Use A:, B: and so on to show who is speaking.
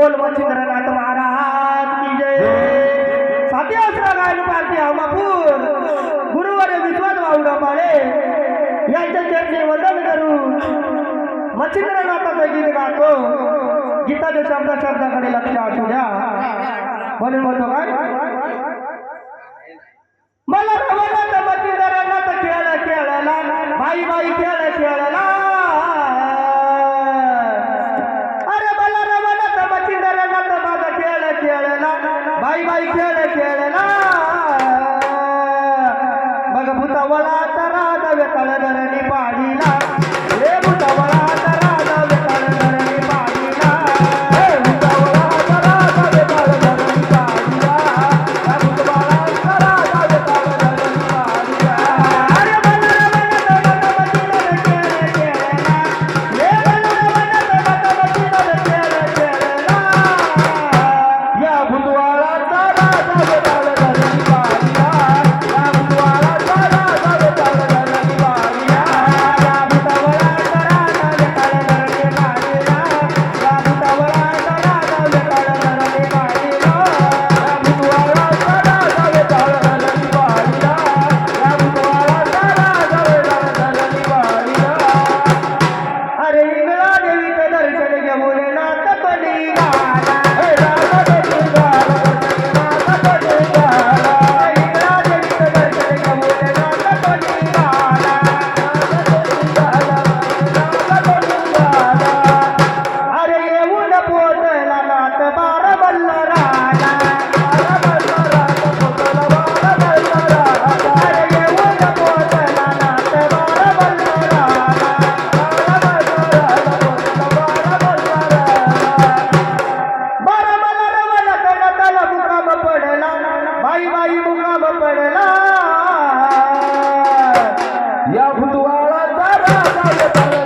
A: बोल मच्छिंद्रनाथ महाराज की जय। साथी असरा गायन पार्टी हमापूर। गुरुवार विश्वास वावडा पाळे। यांच्या चरणी वंदन करू मच्छिंद्रनाथाचं गीत गातो। गीताच्या शब्दा शब्दाकडे लक्ष असू द्या। म्हणून म्हणतो काय? मला भूतवला तर राजा व्यतळ धरणी पाडीला. Dale, dale.